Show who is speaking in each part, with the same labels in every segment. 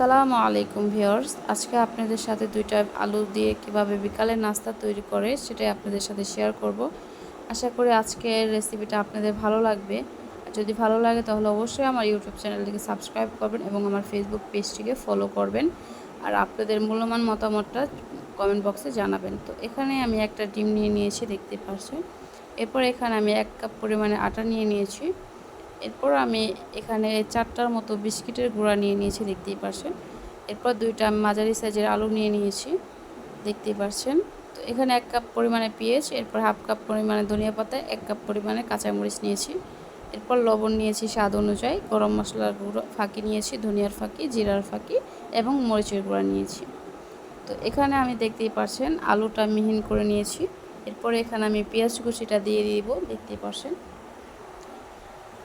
Speaker 1: আসসালামু আলাইকুম ভিউয়ার্স। আজকে আপনাদের সাথে দুইটা আলু দিয়ে কীভাবে বিকালে নাস্তা তৈরি করে সেটাই আপনাদের সাথে শেয়ার করব। আশা করি আজকের রেসিপিটা আপনাদের ভালো লাগবে। যদি ভালো লাগে তাহলে অবশ্যই আমার ইউটিউব চ্যানেলটিকে সাবস্ক্রাইব করবেন এবং আমার ফেসবুক পেজটিকে ফলো করবেন। আর আপনাদের মূল্যবান মতামতটা কমেন্ট বক্সে জানাবেন। তো এখানে আমি একটা ডিম নিয়ে নিয়েছি, দেখতে পাচ্ছেন। এরপর এখানে আমি এক কাপ পরিমাণে আটা নিয়ে নিয়েছি। এরপর আমি এখানে চারটার মতো বিস্কিটের গুঁড়া নিয়ে নিয়েছি, দেখতেই পারছেন। এরপর দুইটা মাঝারি সাইজের আলু নিয়ে নিয়েছি, দেখতেই পারছেন। তো এখানে এক কাপ পরিমাণে পেঁয়াজ, এরপর হাফ কাপ পরিমাণে ধনিয়া পাতা, এক কাপ পরিমাণে কাঁচামরিচ নিয়েছি। এরপর লবণ নিয়েছি স্বাদ অনুযায়ী, গরম মশলার গুঁড়ো ফাঁকি নিয়েছি, ধনিয়ার ফাঁকি, জিরার ফাঁকি এবং মরিচের গুঁড়া নিয়েছি। তো এখানে আমি দেখতেই পারছেন আলুটা মিহিন করে নিয়েছি। এরপর এখানে আমি পেঁয়াজ কুচিটা দিয়ে দিব, দেখতেই পারছেন।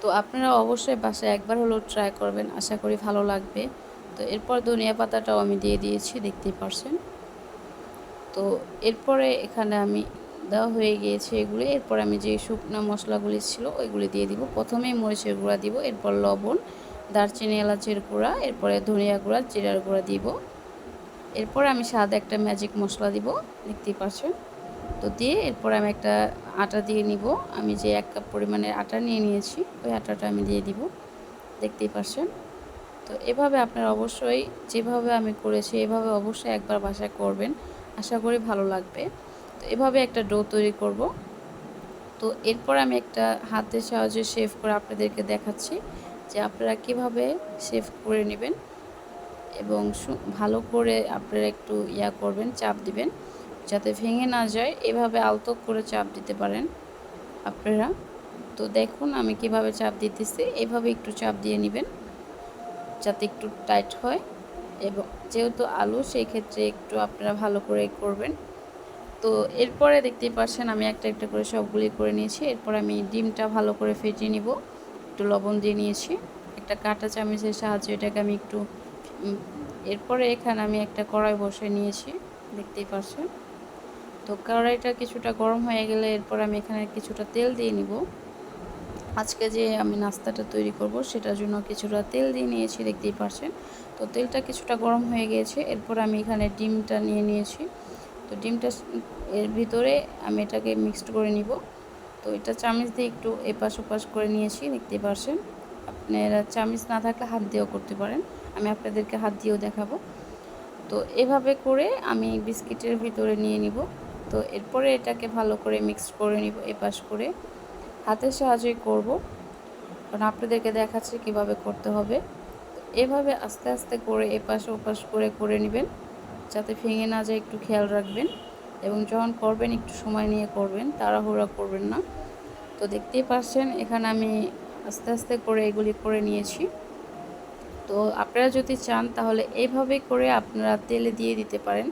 Speaker 1: তো আপনারা অবশ্যই বাসায় একবার হলেও ট্রাই করবেন, আশা করি ভালো লাগবে। তো এরপর ধনিয়া পাতাটাও আমি দিয়ে দিয়েছি, দেখতেই পারছেন। তো এরপরে এখানে আমি দেওয়া হয়ে গিয়েছে এগুলি। এরপর আমি যে শুকনো মশলাগুলি ছিল ওইগুলি দিয়ে দিব। প্রথমেই মরিচের গুঁড়া দিব, এরপর লবণ, দারচিনি, এলাচের গুঁড়া, এরপরে ধনিয়া গুঁড়া, জিরার গুঁড়া দিব। এরপর আমি স্বাদ একটা ম্যাজিক মশলা দিব, দেখতেই পাচ্ছেন তো দিয়ে এরপর আমি একটা আটা দিয়ে নিব। আমি যে এক কাপ পরিমাণের আটা নিয়ে নিয়েছি, ওই আটাটা আমি দিয়ে দিব। দেখতেই পারছেন? তো এভাবে আপনার অবশ্যই যেভাবে আমি করেছি, এভাবে অবশ্যই একবার বাসায় করবেন। আশা করি ভালো লাগবে। তো এভাবে একটা ডো তৈরি করব। তো এরপর আমি একটা হাতের সাহায্যে শেভ করে আপনাদেরকে দেখাচ্ছি যে আপনারা কীভাবে শেভ করে নেবেন এবং ভালো করে আপনারা একটু ইয়া করবেন, চাপ দিবেন। যাতে ভেঙে না যায়, এভাবে আলতো করে চাপ দিতে পারেন আপনারা। তো দেখুন আমি কীভাবে চাপ দিতেছি, এভাবে একটু চাপ দিয়ে নেবেন যাতে একটু টাইট হয় এবং যেহেতু আলু সেই ক্ষেত্রে একটু আপনারা ভালো করে করবেন। তো এরপরে দেখতেই পাচ্ছেন আমি একটা একটা করে সবগুলি করে নিয়েছি। এরপর আমি ডিমটা ভালো করে ফেটিয়ে নিব, একটু লবণ দিয়ে নিয়েছি। একটা কাঁটা চামচের সাহায্যে এটাকে আমি একটু এরপরে এখানে আমি একটা কড়াই বসে নিয়েছি, দেখতেই পাচ্ছেন। তো কড়াইটা কিছুটা গরম হয়ে গেলে এরপর আমি এখানে কিছুটা তেল দিয়ে নিব। আজকে যে আমি নাস্তাটা তৈরি করব সেটার জন্য কিছুটা তেল দিয়ে নিয়েছি, দেখতেই পারছেন। তো তেলটা কিছুটা গরম হয়ে গিয়েছে এরপর আমি এখানে ডিমটা নিয়ে নিয়েছি। তো ডিমটা এর ভিতরে আমি এটাকে মিক্সড করে নিব। তো এটা চামিচ দিয়ে একটু এপাশ ওপাশ করে নিয়েছি, দেখতেই পারছেন। আপনারা চামিচ না থাকলে হাত দিয়েও করতে পারেন। আমি আপনাদেরকে হাত দিয়েও দেখাবো। তো এভাবে করে আমি বিস্কিটের ভিতরে নিয়ে নিব। তো এরপরে এটাকে ভালো করে মিক্স করে নিব এপাশ করে। হাতের সাহায্যে করব। কারণ আপনাদেরকে দেখাচ্ছি কীভাবে করতে হবে। এভাবে আস্তে আস্তে করে এপাশ ওপাশ করে করে নেবেন। যাতে ভেঙে না যায়, একটু খেয়াল রাখবেন। এবং যখন করবেন, একটু সময় নিয়ে করবেন। তাড়াহুড়া করবেন না। তো দেখতেই পাচ্ছেন, এখানে আমি আস্তে আস্তে করে এগুলি করে নিয়েছি। তো আপনারা যদি চান তাহলে এইভাবে করে আপনারা তেলে দিয়ে দিতে পারেন।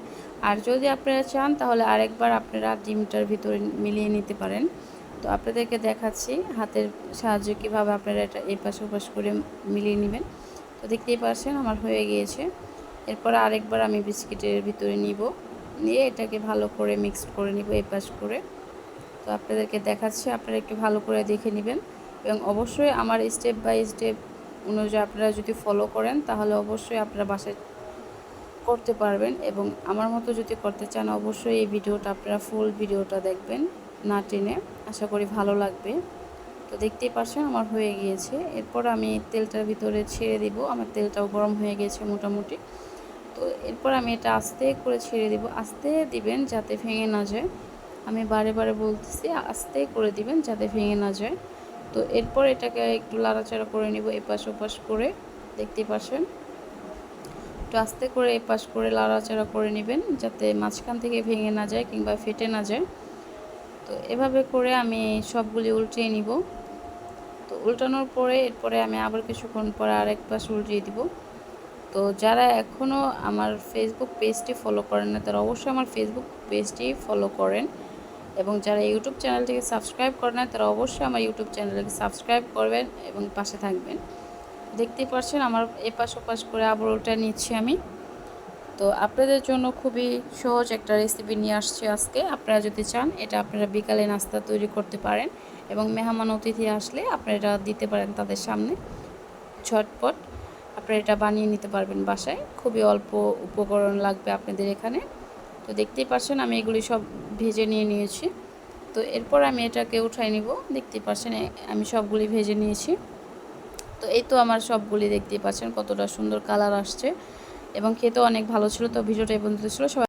Speaker 1: আর যদি আপনারা চান তাহলে আরেকবার আপনারা ডিমটার ভিতরে মিলিয়ে নিতে পারেন। তো আপনাদেরকে দেখাচ্ছি হাতের সাহায্যে কীভাবে আপনারা এটা এপাশ ওপাশ করে মিলিয়ে নেবেন। তো দেখতেই পাচ্ছেন আমার হয়ে গিয়েছে। এরপর আরেকবার আমি বিস্কিটের ভিতরে নিব। নিয়ে এটাকে ভালো করে মিক্সড করে নিব এপাশ করে। তো আপনাদেরকে দেখাচ্ছি, আপনারা একটু ভালো করে দেখে নেবেন। এবং অবশ্যই আমার স্টেপ বাই স্টেপ অনুযায়ী আপনারা যদি ফলো করেন, তাহলে অবশ্যই আপনারা বাসায় করতে পারবেন এবং আমার মতো যদি করতে চান, অবশ্যই এই ভিডিওটা আপনারা ফুল ভিডিওটা দেখবেন না টেনে। আশা করি ভালো লাগবে। তো দেখতেই পাচ্ছেন আমার হয়ে গিয়েছে। এরপর আমি তেলটার ভিতরে ছেড়ে দিব। আমার তেলটাও গরম হয়ে গেছে মোটামুটি। তো এরপর আমি এটা আস্তে করে ছেড়ে দিব। আস্তে দিবেন যাতে ভেঙে না যায়। আমি বারে বারে বলতেছি, আস্তে করে দিবেন যাতে ভেঙে না যায়। তো এরপর এটাকে একটু লাড়াচাড়া করে নিব এপাশ ওপাশ করে, দেখতেই পাচ্ছেন একটু আস্তে করে এপাশ করে লাড়াচাড়া করে নেবেন, যাতে মাঝখান থেকে ভেঙে না যায় কিংবা ফেটে না যায়। তো এভাবে করে আমি সবগুলি উল্টিয়ে নিব। তো উল্টানোর পরে এরপরে আমি আবার কিছুক্ষণ পরে আরেক পাশ উল্টিয়ে দিব। তো যারা এখনও আমার ফেসবুক পেজটি ফলো করেন না, তারা অবশ্যই আমার ফেসবুক পেজটি ফলো করেন। এবং যারা ইউটিউব চ্যানেলটিকে সাবস্ক্রাইব করে না তারা অবশ্যই আমার ইউটিউব চ্যানেলটিকে সাবস্ক্রাইব করবেন এবং পাশে থাকবেন। দেখতেই পাচ্ছেন আমার এপাশ ওপাশ করে আবার ওটা নিচ্ছি আমি। তো আপনাদের জন্য খুবই সহজ একটা রেসিপি নিয়ে আসছি আজকে। আপনারা যদি চান, এটা আপনারা বিকালে নাস্তা তৈরি করতে পারেন এবং মেহমান অতিথি আসলে আপনারা এটা দিতে পারেন তাদের সামনে। ঝটপট আপনারা এটা বানিয়ে নিতে পারবেন বাসায়। খুবই অল্প উপকরণ লাগবে আপনাদের এখানে। তো দেখতেই পাচ্ছেন আমি এগুলি সব ভেজে নিয়ে নিয়েছি। তো এরপর আমি এটাকে উঠাই নিব, দেখতেই পাচ্ছেন আমি সবগুলি ভেজে নিয়েছি। তো এই তো আমার সবগুলি দেখতেই পাচ্ছেন, কতটা সুন্দর কালার আসছে। এবং খেতে অনেক ভালো ছিল, তো ভিডিওটা এই পর্যন্ত ছিল, সবাই